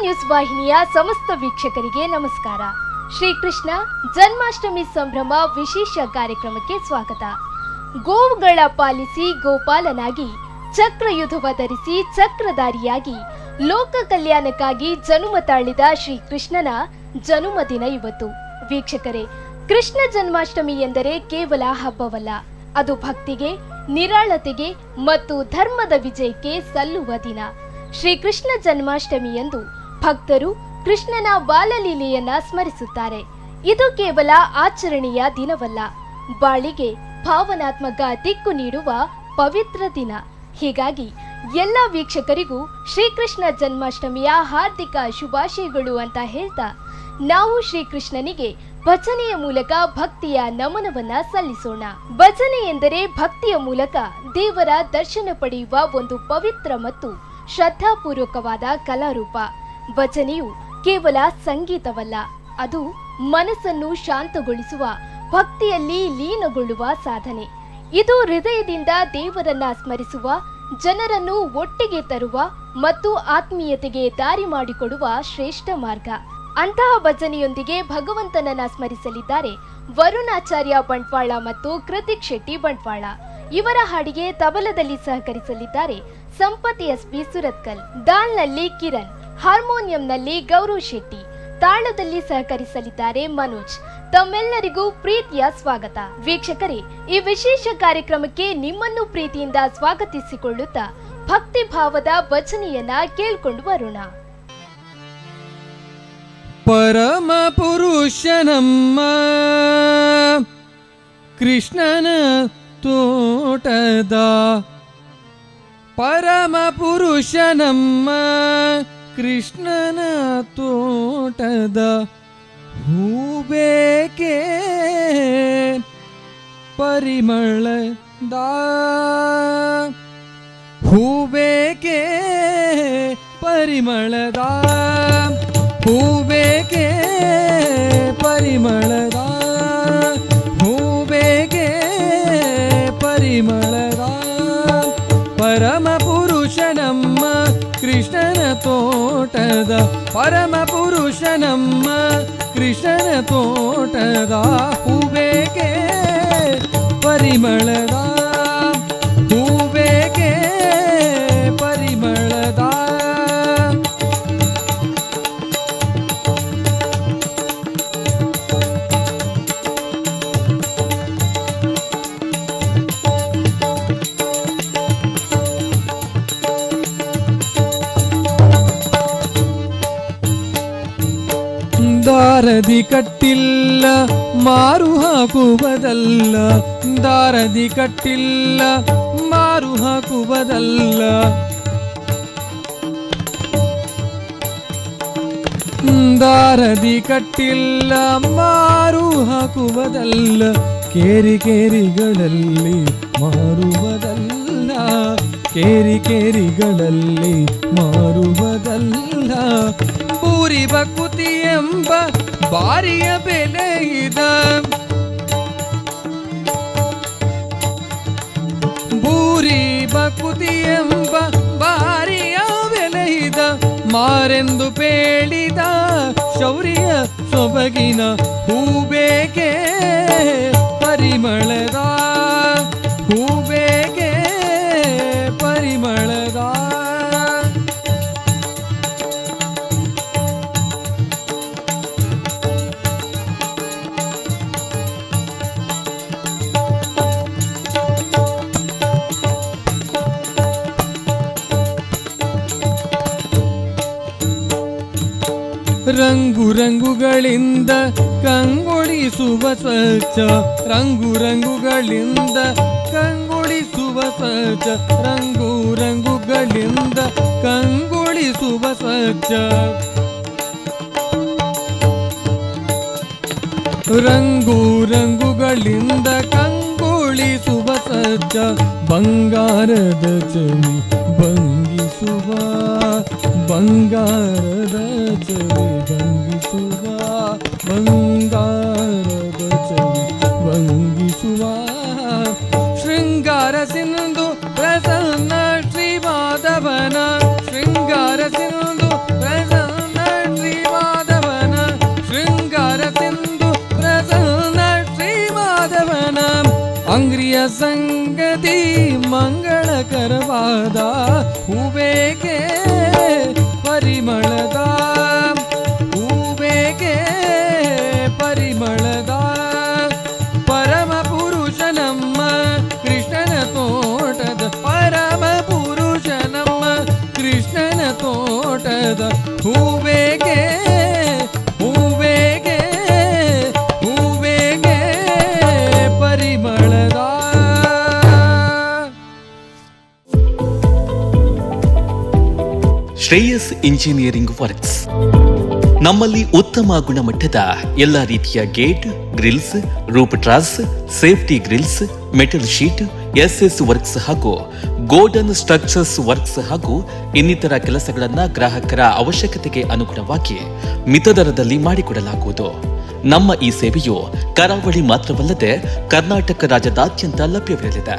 News ವಾಹಿನಿಯ ಸಮಸ್ತ ವೀಕ್ಷಕರಿಗೆ ನಮಸ್ಕಾರ. ಶ್ರೀಕೃಷ್ಣ ಜನ್ಮಾಷ್ಟಮಿ ಸಂಭ್ರಮ ವಿಶೇಷ ಕಾರ್ಯಕ್ರಮಕ್ಕೆ ಸ್ವಾಗತ. ಗೋವುಗಳ ಪಾಲಿಸಿ ಗೋಪಾಲನಾಗಿ ಚಕ್ರಯುಧವ ಧರಿಸಿ ಚಕ್ರಧಾರಿಯಾಗಿ, ಲೋಕ ಕಲ್ಯಾಣಕ್ಕಾಗಿ ಜನುಮ ತಾಳಿದ ಶ್ರೀಕೃಷ್ಣನ ಜನುಮ ದಿನ ಇವತ್ತು. ವೀಕ್ಷಕರೇ, ಕೃಷ್ಣ ಜನ್ಮಾಷ್ಟಮಿ ಎಂದರೆ ಕೇವಲ ಹಬ್ಬವಲ್ಲ. ಅದು ಭಕ್ತಿಗೆ, ನಿರಾಳತೆಗೆ ಮತ್ತು ಧರ್ಮದ ವಿಜಯಕ್ಕೆ ಸಲ್ಲುವ ದಿನ. ಶ್ರೀಕೃಷ್ಣ ಜನ್ಮಾಷ್ಟಮಿಯಂದು ಭಕ್ತರು ಕೃಷ್ಣನ ಬಾಲಲೀಲೆಯನ್ನ ಸ್ಮರಿಸುತ್ತಾರೆ. ಇದು ಕೇವಲ ಆಚರಣೆಯ ದಿನವಲ್ಲ. ಬಾಳಿಗೆ ಭಾವನಾತ್ಮಕ ದಿಕ್ಕು ನೀಡುವ ಪವಿತ್ರ ದಿನ. ಹೀಗಾಗಿ ಎಲ್ಲ ವೀಕ್ಷಕರಿಗೂ ಶ್ರೀಕೃಷ್ಣ ಜನ್ಮಾಷ್ಟಮಿಯ ಹಾರ್ದಿಕ ಶುಭಾಶಯಗಳು ಅಂತ ಹೇಳ್ತಾ, ನಾವು ಶ್ರೀಕೃಷ್ಣನಿಗೆ ಭಜನೆಯ ಮೂಲಕ ಭಕ್ತಿಯ ನಮನವನ್ನ ಸಲ್ಲಿಸೋಣ. ಭಜನೆ ಎಂದರೆ ಭಕ್ತಿಯ ಮೂಲಕ ದೇವರ ದರ್ಶನ ಪಡೆಯುವ ಒಂದು ಪವಿತ್ರ ಮತ್ತು ಶ್ರದ್ಧಾಪೂರ್ವಕವಾದ ಕಲಾರೂಪ. ಭಜನೆಯು ಕೇವಲ ಸಂಗೀತವಲ್ಲ, ಅದು ಮನಸ್ಸನ್ನು ಶಾಂತಗೊಳಿಸುವ, ಭಕ್ತಿಯಲ್ಲಿ ಲೀನಗೊಳ್ಳುವ ಸಾಧನೆ. ಇದು ಹೃದಯದಿಂದ ದೇವರನ್ನ ಸ್ಮರಿಸುವ, ಜನರನ್ನು ಒಟ್ಟಿಗೆ ತರುವ ಮತ್ತು ಆತ್ಮೀಯತೆಗೆ ದಾರಿ ಮಾಡಿಕೊಡುವ ಶ್ರೇಷ್ಠ ಮಾರ್ಗ. ಅಂತಹ ಭಜನೆಯೊಂದಿಗೆ ಭಗವಂತನನ್ನ ಸ್ಮರಿಸಲಿದ್ದಾರೆ ವರುಣಾಚಾರ್ಯ ಬಂಟ್ವಾಳ ಮತ್ತು ಕೃತಿಕ್ ಶೆಟ್ಟಿ ಬಂಟ್ವಾಳ. ಇವರ ಹಾಡಿಗೆ ತಬಲದಲ್ಲಿ ಸಹಕರಿಸಲಿದ್ದಾರೆ ಸಂಪತ್ ಎಸ್ ಪಿ ಸುರತ್ಕಲ್, ದಾಲ್ನಲ್ಲಿ ಕಿರಣ್. ಹಾರ್ಮೋನಿಯಂನಲ್ಲಿ ಗೌರವ್ ಶೆಟ್ಟಿ, ತಾಳದಲ್ಲಿ ಸಹಕರಿಸಲಿದ್ದಾರೆ ಮನೋಜ್. ತಮ್ಮೆಲ್ಲರಿಗೂ ಪ್ರೀತಿಯ ಸ್ವಾಗತ. ವೀಕ್ಷಕರೇ, ಈ ವಿಶೇಷ ಕಾರ್ಯಕ್ರಮಕ್ಕೆ ನಿಮ್ಮನ್ನು ಪ್ರೀತಿಯಿಂದ ಸ್ವಾಗತಿಸಿಕೊಳ್ಳುತ್ತಾ ಭಕ್ತಿ ಭಾವದ ಭಜನೆಯನ್ನ ಕೇಳ್ಕೊಂಡು ಬರೋಣ. ಪರಮ ಪುರುಷನಮ್ಮ, ಕೃಷ್ಣನ ತೋಟದ ಪರಮ ಪುರುಷನಮ್ಮ ಕೃಷ್ಣನ ತೋಟದ ಹೂಬೇಕೆ ಪರಿಮಳದ ಹೂಬೇಕೆ ಪರಿಮಳದ ಹೂಬೇಕೆ ಪರಿಮಳದ ತೋಟದ ಪರಮ ಪುರುಷನಮ್ಮ ಕೃಷ್ಣನ ತೋಟದ ಹೂಬೇಕೆ ಪರಿಮಳದ ದಾರದಿ ಕಟ್ಟಿಲ್ಲ, ಮಾರು ಹಾಕುವುದಲ್ಲ. ದಾರದಿ ಕಟ್ಟಿಲ್ಲ, ಮಾರು ಹಾಕುವುದಲ್ಲ. ದಾರದಿ ಕಟ್ಟಿಲ್ಲ, ಮಾರು ಹಾಕುವುದಲ್ಲ. ಕೇರಿ ಕೇರಿಗಳಲ್ಲಿ ಮಾರುವುದಲ್ಲ. ಕೇರಿ ಕೇರಿಗಳಲ್ಲಿ ಮಾರುವುದಲ್ಲ. ಬೂರಿ ಬಕುತಿ ಎಂಬ ಬಾರಿಯ ಬೆಲೆಯಿದ ಬೂರಿ ಬಕುತಿ ಎಂಬ ಬಾರಿಯ ಬೆಲೆಯಿದ ಮಾರೆಂದು ಪೇಳಿದ ಶೌರ್ಯ ಸೊಬಗಿನ ಹೂಬೇಕೆ ಪರಿಮಳದ ರಂಗು ರಂಗುಗಳಿಂದ ಕಂಗೊಳಿಸುವ ಸ್ವಚ್ಛ. ರಂಗು ರಂಗುಗಳಿಂದ ಕಂಗೊಳಿಸುವ ಸ್ವಚ್ಛ. ರಂಗು ರಂಗುಗಳಿಂದ ಕಂಗೊಳಿಸುವ ಸ್ವಚ್ಛ. ರಂಗು ರಂಗುಗಳಿಂದ ಕಂಗೊಳಿಸುವ ಸಜ್ಜ ಬಂಗಾರದ ಚವಿ ಭಂಗಿಸುವ ಬಂಗಾರದ ಚವಿ ಬಂಗಿಸುವ ಬಂಗಾರದ ङ्गारुवाङ्गारिसुवा ಬಂಗಿಸುವ ಶೃಂಗಾರ ಸಿಂಧು ಪ್ರಸನ್ನ ಶ್ರೀ ಮಾಧವನ ಶೃಂಗಾರ ಸಿಂಧು ಪ್ರಸನ್ನ ಶ್ರೀ ಮಾಧವನ ಶೃಂಗಾರ ಸಿಂಧು ಪ್ರಸನ್ನ ಶ್ರೀ ಮಾಧವನ ಅಂಗ್ರಿಯ ಸಂಗತಿ ಮಂಗಳಕರವಾದ के ಪರಿಮಳದ ಹೂಬೇಕೆ ಪರಿಮಳದ ಪರಮ ಪುರುಷ ನಮ್ಮ ಕೃಷ್ಣನ ತೋಟದ ಪರಮ ಪುರುಷ ನಮ್ಮ ಕೃಷ್ಣನ ತೋಟದ ಹೂಬೇಕೆ ಶ್ರೇಯಸ್ ಇಂಜಿನಿಯರಿಂಗ್ ವರ್ಕ್ಸ್. ನಮ್ಮಲ್ಲಿ ಉತ್ತಮ ಗುಣಮಟ್ಟದ ಎಲ್ಲ ರೀತಿಯ gate, grills roof truss, safety grills, metal sheet, SS works ಹಾಗೂ ಗೋಲ್ಡನ್ ಸ್ಟ್ರಕ್ಚರ್ಸ್ ವರ್ಕ್ಸ್ ಹಾಗೂ ಇನ್ನಿತರ ಕೆಲಸಗಳನ್ನು ಗ್ರಾಹಕರ ಅವಶ್ಯಕತೆಗೆ ಅನುಗುಣವಾಗಿ ಮಿತದರದಲ್ಲಿ ಮಾಡಿಕೊಡಲಾಗುವುದು. ನಮ್ಮ ಈ ಸೇವೆಯು ಕರಾವಳಿ ಮಾತ್ರವಲ್ಲದೆ ಕರ್ನಾಟಕ ರಾಜ್ಯದಾದ್ಯಂತ ಲಭ್ಯವಿರಲಿದೆ.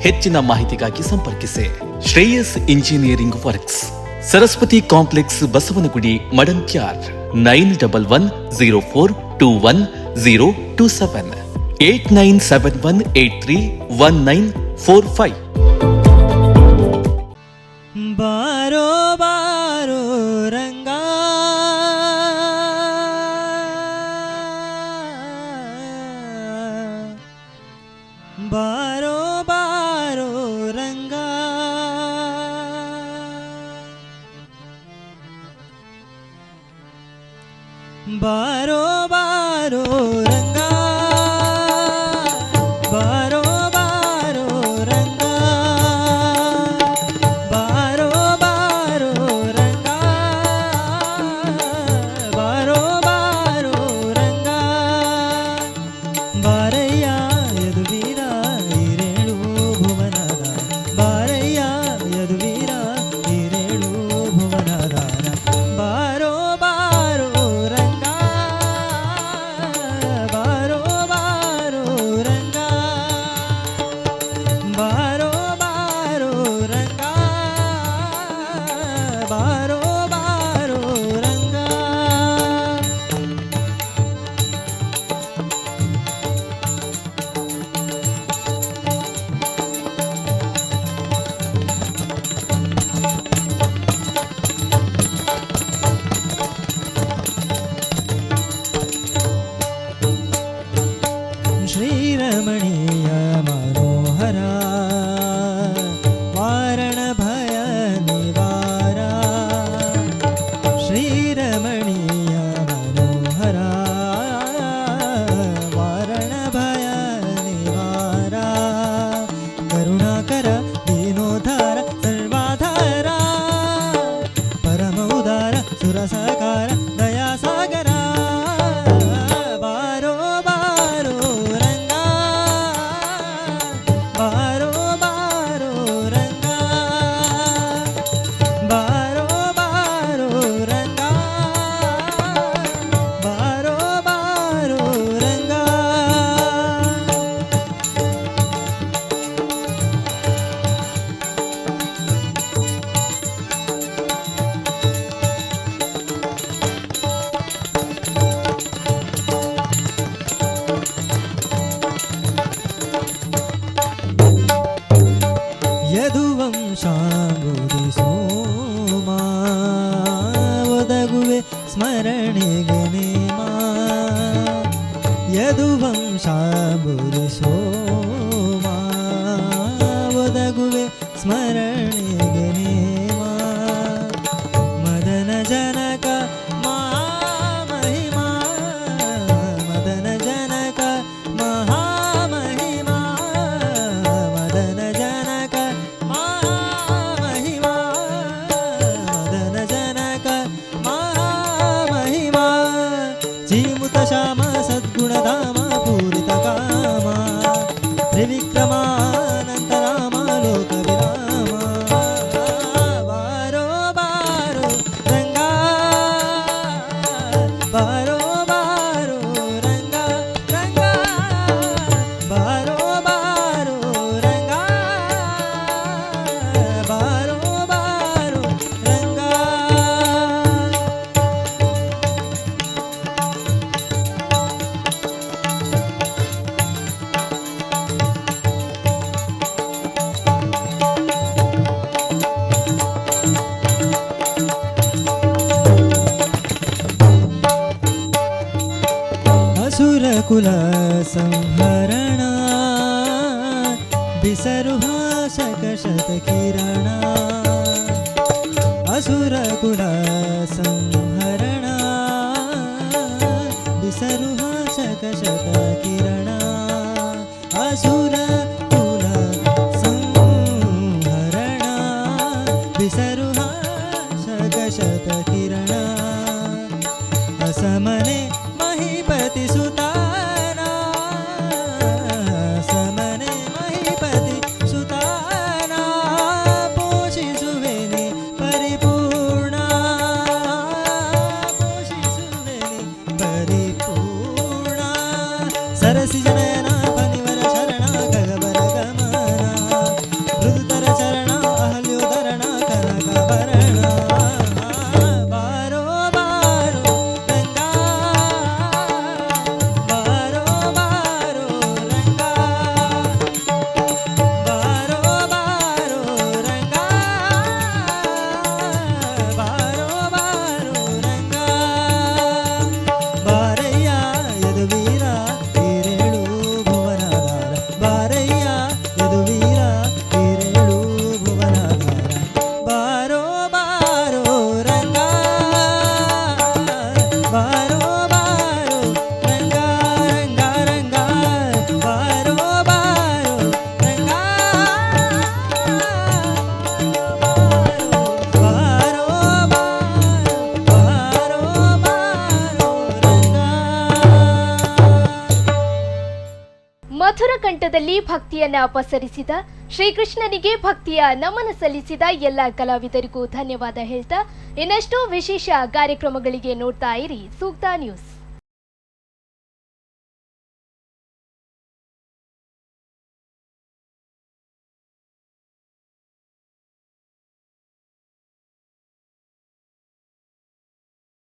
ಹೆಚ್ಚಿನ ಮಾಹಿತಿಗಾಗಿ ಸಂಪರ್ಕಿಸಿ. Shreyas engineering works. Saraswati complex Basavanagudi Madantyar nine double one zero four two one zero two seven eight nine seven one eight three one nine four five ಬಾರೋ ಬಾರೋ ರಂಗ ಬಾರೋ ಬಾರೋ వినోద कुलसंहरणा विसरुहाशकशतकिरणा असुरकुलसंहरणा विसरुहाशकशतकिरणा असुर ಮಠದಲ್ಲಿ ಭಕ್ತಿಯನ್ನ ಪಸರಿಸಿದ ಶ್ರೀಕೃಷ್ಣನಿಗೆ ಭಕ್ತಿಯ ನಮನ ಸಲ್ಲಿಸಿದ ಎಲ್ಲ ಕಲಾವಿದರಿಗೂ ಧನ್ಯವಾದ ಹೇಳ್ತಾ ಇನ್ನಷ್ಟು ವಿಶೇಷ ಕಾರ್ಯಕ್ರಮಗಳಿಗೆ ನೋಡ್ತಾ ಇರಿ ಸೂಕ್ತ ನ್ಯೂಸ್.